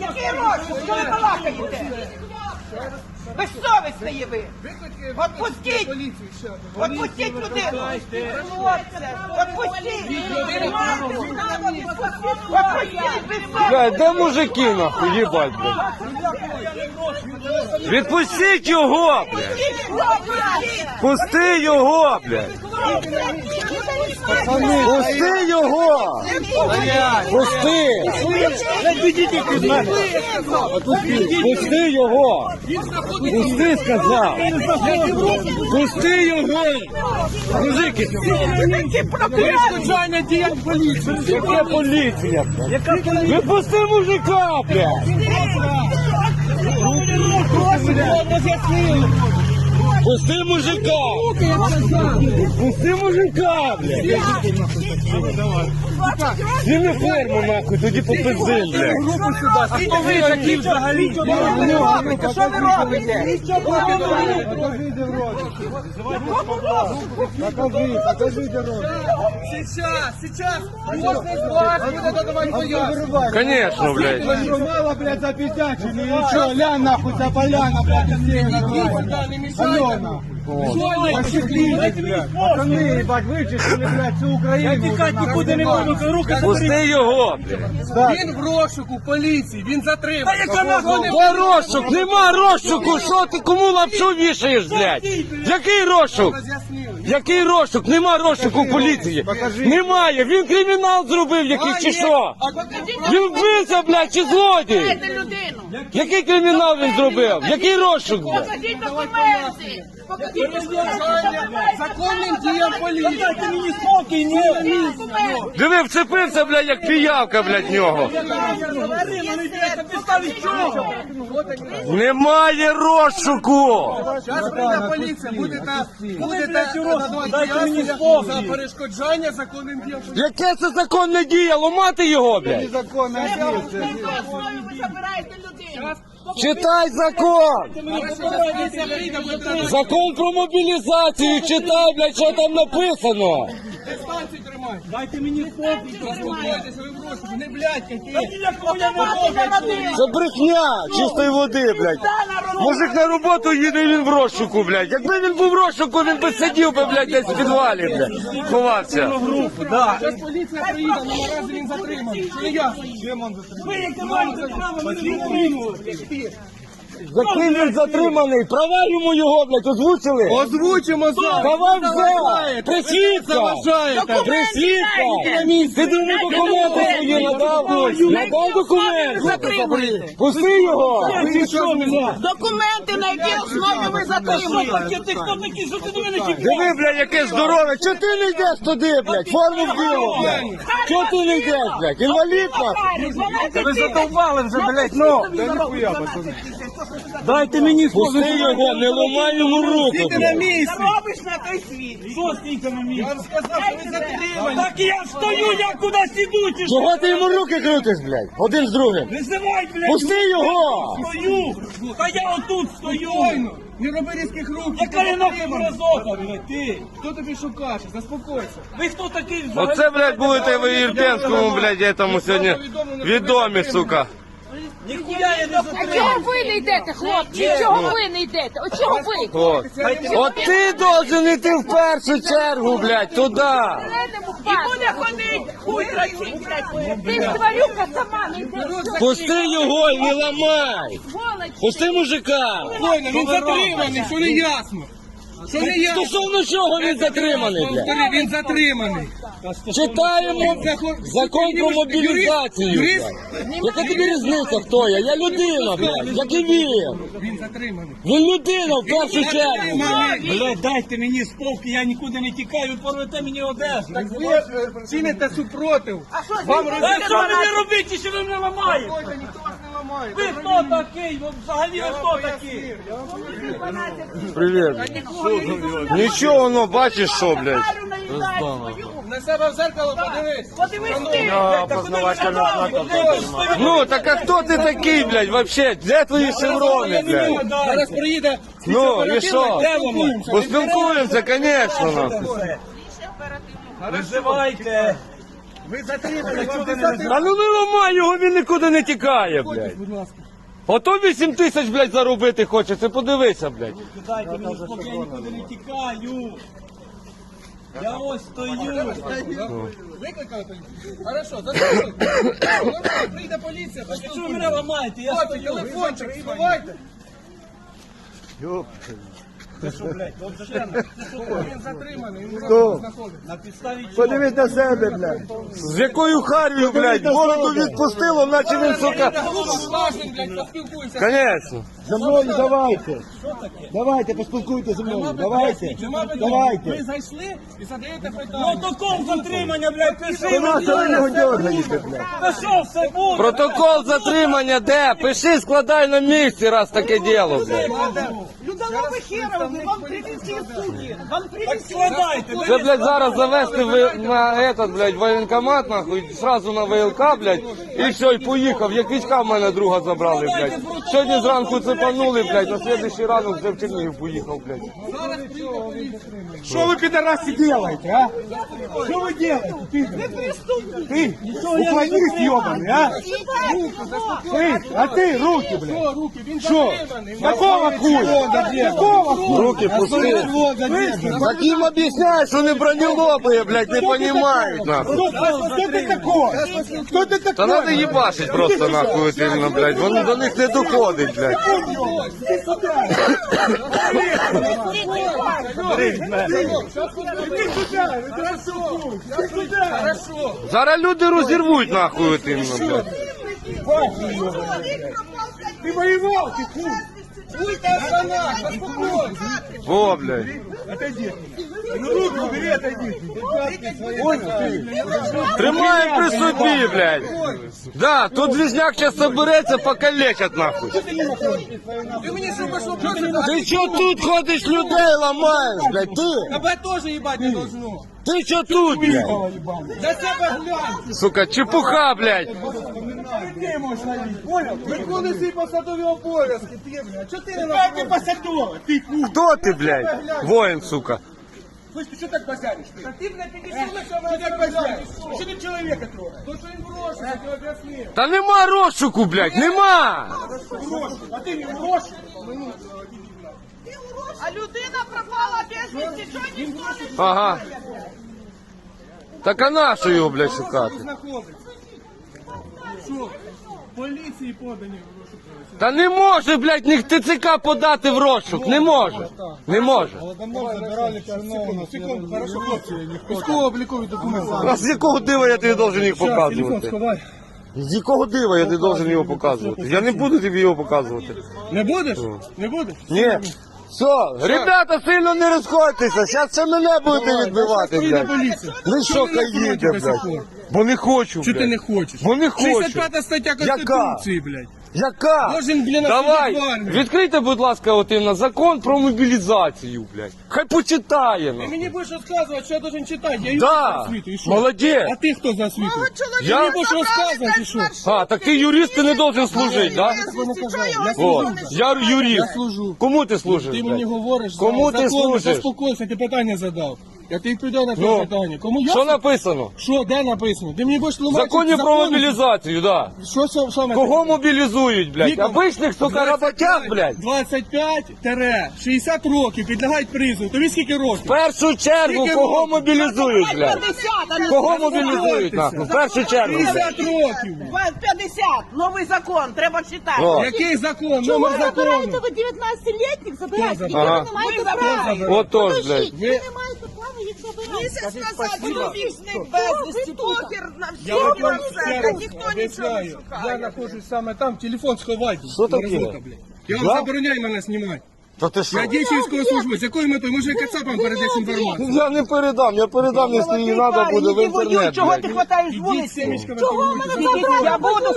Який розшук? Що ви балакаєте? Безсовісні є ви. Отпустіть! Отпустіть людину! Хлопця, Отпустіть! Отпустіть! Бля, де мужики нахуй, їбать, блядь? Відпустіть його, блядь! Пусти його, блядь! Пусти його! Пусти! Пусти його! Пусти, сказав! Пусти його! Мужики! Перешкоджання діям поліції! Яка поліція, блядь? Випусти мужика, блядь! Пусти мужика! Пусти мужика, блядь! Зніми форму, нахуй, тоді попиздим, блядь! А хто ви такі взагалі? Що ви робите? Сейчас, сейчас, можно из вас буде додавати пояснення. Конечно, блядь! Мало, блядь, запиздячили, и чё, ля нахуй, за поляна, блядь, не мешайте. Barcelona. Пацаны, ебать, вычистили, блядь, всю Украину. нікуди не буду, руки Пусти його, блядь! Він в розшуку поліції, він затриманий. Та яка Де розшук? Нема розшуку! Що ти кому лапшу вішаєш, блядь? Який розшук? Який розшук? Нема розшуку в поліції. Немає. Він кримінал зробив якийсь чи що? Він вбивця, блядь, чи злодій? Який кримінал він зробив? Який розшук, блядь? Покажіть документи. Законним діям поліції. мені спокій, ні! Диви, вцепився, блядь, як піявка, блядь, нього. Немає розшуку. Зараз прийде поліція, будете, Дайте мені спокій. за перешкоджання законним діям. Яке це законне дія? Ломати його, блядь? Действие. основі ви забираєте людину. Читай закон! Закон про мобілізацію читай, блядь, що там написано. Тримати. Дайте мені спокій! Заспокойтеся, ви в розшуку, не блядь, які. Я Це брехня чистої води, блядь. Мужик на роботу їде, і він в розшуку, блядь. Якби він був в розшуку, він би сидів би, блядь, десь в підвалі, блядь. Ховався. Зараз поліція приїде, але наразі він затриманий. Чи не ясно? Ви яке маєте право мене затримувати? За ким він затриманий? Права йому його, блядь, озвучили? Озвучимо зараз. Давай вже! Присвідка! Заважаєте. Присвідка! Ти думаю, документи свої надав? Надав документи? Пусти його! Документи, на якій основі ви затримуєте. Ти хто такий, що ти до мене чіпляєш? Диви, блядь, яке здорове! Чого ти не йдеш туди, блядь? Форму вділо, блядь! Чого ти не йдеш, блядь? Інвалід нахуй? Ви задовбали вже, блядь, ну! Дайте мені Пусти його, не ломай йому руку, Ти на місці. робиш на той світ? Що стійте на місці? Я вам сказав, що ви затримані. Так я стою, я кудись іду, чи що? Чого ти йому руки крутиш, блядь? Один з другим. Визивай, блядь! Пусти його! Стою! Та я отут стою! Спокійно. Не роби різких рухів. Яка я нахуй Затриманий. мразота, блядь, ти? Хто тобі шукає? Заспокойся. Ви хто такий взагалі? Оце, блядь, будете ви Ірпенському, блядь, этому сьогодні відомі, сука. Ніхуя я не А чого ви не йдете, хлопці? Чого ви не йдете? От чого ви? От. От ти должен іти в першу чергу, блядь, туди. Зеленому буде ходить, хуй дрочить, блядь! Ти ж тварюка сама не йдеш. Пусти його і не ламай. Пусти мужика. Він затриманий, що не ясно. Що не ясно. Стосовно чого він затриманий, блядь? Повтори, він затриманий. Читаємо закон про мобілізацію. Юрист? блядь. Яка тобі різниця, хто я? Я людина, блядь, як і він. Він затриманий. Він людина в першу чергу. блядь. Блядь, дайте мені спокій, я нікуди не тікаю, ви порвете мені одежу. Так ви е, чините супротив. Вам Та що ви не робите, що ви мене ламаєте? Розповідає, ніхто вас не ламає. Ви хто такий? Взагалі ви хто такий? Привіт. Нічого, ну бачиш що, блядь. На себе в зеркало подивись. Подивись ти. Ну, так а хто ти такий, блядь, вообще? Де твої шеврони, блядь? Зараз приїде. Ну, і що? Поспілкуємося, звісно. нахуй. Ви затримали, вам не. Ну не ламай його, він нікуди не тікає, блядь. Будь ласка. Ото 8 тисяч, блядь, заробити хоче, це подивися, блядь. Дайте мені спокій, я нікуди не тікаю. Я ось стою. Викликали поліцію? Хорошо. Нормально, прийде поліція, Що ви мене ламаєте? Я стою. телефончик сховайте. Ти що, блядь, от? Він затриманий, він просто знаходиться. На підставі чого? Подивись на себе, блядь. З якою харію, блядь, бороду відпустило, наче він, сука. Влажний, блядь, поспілкуйся. Конечно. За мною давайте. Давайте, поспілкуйтесь зі мною. Давайте. Нема питань. Давайте. Ви зайшли і задаєте питання. Протокол затримання, блядь, пиши. Ви нас ви його дергаєте, блядь. Та що, все буде? Протокол затримання де? Пиши, складай на місці, раз таке діло, блядь. Людоловы херовы, вам привезти судьи. Вам Так привезти. складайте, блядь. Це, блядь, зараз завести в, на этот, блядь, воєнкомат, нахуй, сразу на ВЛК, блядь, і все, і поїхав. Якийська в мене друга забрали, блядь. Сьогодні зранку цепанули, блядь, на слідуючий ранок вже в Чернігів поїхав, блядь. Что вы, пидорасы, делаете, а? Что вы делаете, пидор? Ты, уклонист ебаный, а? Ты, а ты, руки, блядь. Руки, він Что? затриманий. Какого хуя? Какого хуя? Руки пусти. Так їм об'ясняють, що не бронелобые, блядь, не понімають, нахуй. Кто, кто ты такой? Кто ты такой? Та надо їбашить просто, нахуй, от іменно, блядь, воно до них не доходить, блядь. Иди сюда. Иди сюда. Иди сюда. Зараз люди розірвуть, нахуй, от іменно, блядь. Ты воевал, ты хуй. Уйте з сана, поспілкуйся. О, блядь. Отойди. Ну руки убери, отойди. Понял ты? Тримаємо при собі, блядь. Да, тут движняк зараз собереться, покалечать, нахуй. Ти мені що пішло просто? Ти що тут ходиш, людей ламаєш, блядь, ти? Тебе теж їбать не должно. Ти що тут, блядь? Для себе глянь. Сука, чепуха, блядь. Ты можешь ловить, понял? Виконуй свої посадові обов'язки, ти, блядь. Чого ти не Как ты посадова? Ты хуй. Хто ти, блядь? Воїн, сука. Слышь, ты что так базаришь? Ты? Та ти, блядь, підійшов, що Что мене так базаришь? Что ты человека трогаешь? То, що він гроші, я тебе об'яснив. Та нема розшуку, блядь, нема. А ты не урос? А людина пропала без вісті. Чого ніхто не Ага. Так а на що його, блядь, шукати? Знаходиться. Що? Поліції подані розшук. Та не може, блядь, ні ТЦК подати в розшук. Не може. Не може. Давно забирали чернову. Секунду, хорошо, хлопці. Військово-облікові документи. А з якого дива я тобі должен їх показувати? сховай. З якого дива я тобі должен його показувати? Я не буду тобі його показувати. Не будеш? Не будеш? Ні. Все, ребята, сильно не розходьтеся, зараз це мене будете відбивати, блядь. Ви що Чого ви каїте, блядь? Бо не хочу, Чи ти блядь. не хочеш? Бо не хочу. 65 стаття? Конституції, блядь. Яка? Должен, блін, Давай, в відкрийте, будь ласка, от іменно закон про мобілізацію, блядь. Хай почитає, Ти ну. мені будеш розказувати, що я должен читати. Я юрист Да, за і що? молодець. А ти хто за освіту? чоловік. Я- Мені будеш розказувати, що? А, так ти юрист, ти не должен служити, да? О, я юрист. Я служу. Кому ти служиш, Ти мені блядь? говориш, Кому ти закони, служиш? заспокойся, ти питання задав. Я тобі відповідаю на Ну, це питання. Кому я? Що написано? Що, де написано? Ти мені будеш В тлумачити законі про закони? мобілізацію, да. Що, що, що Кого мобілізують, блядь? Віком Обичних, сука, роботяг, блядь. 25-60 років підлягають призову. Тобі скільки В років? першу чергу, Скільки кого років? мобілізують, блядь? 50, а не Кого мобілізують, нахуй? В першу чергу, блядь. 50 років. 50. Новий закон, треба читати. О. Який закон? Чого Номер ви забираєте ви 19-літніх, забираєте, Хто які ви не маєте права. Покажіть, блядь. Ви Ви- не маєте. Місяць назад чоловічник Хто безвісті, похер на Я вам про ще це, раз ніхто нічого не об'ясняю. Я шукає. знаходжусь саме там, телефон сховайте. Що таке? Мразота, блядь. Я вам Да? забороняю мене знімати. Та ти що? Я діючий військовослужбовець. З якою метою? Може, кацапам передасть інформацію? Я не передам, я передам, якщо їй треба буде в інтернет. Чого ти хватаєш Ідіть вулиці? семечками Чого мене забрали? Я буду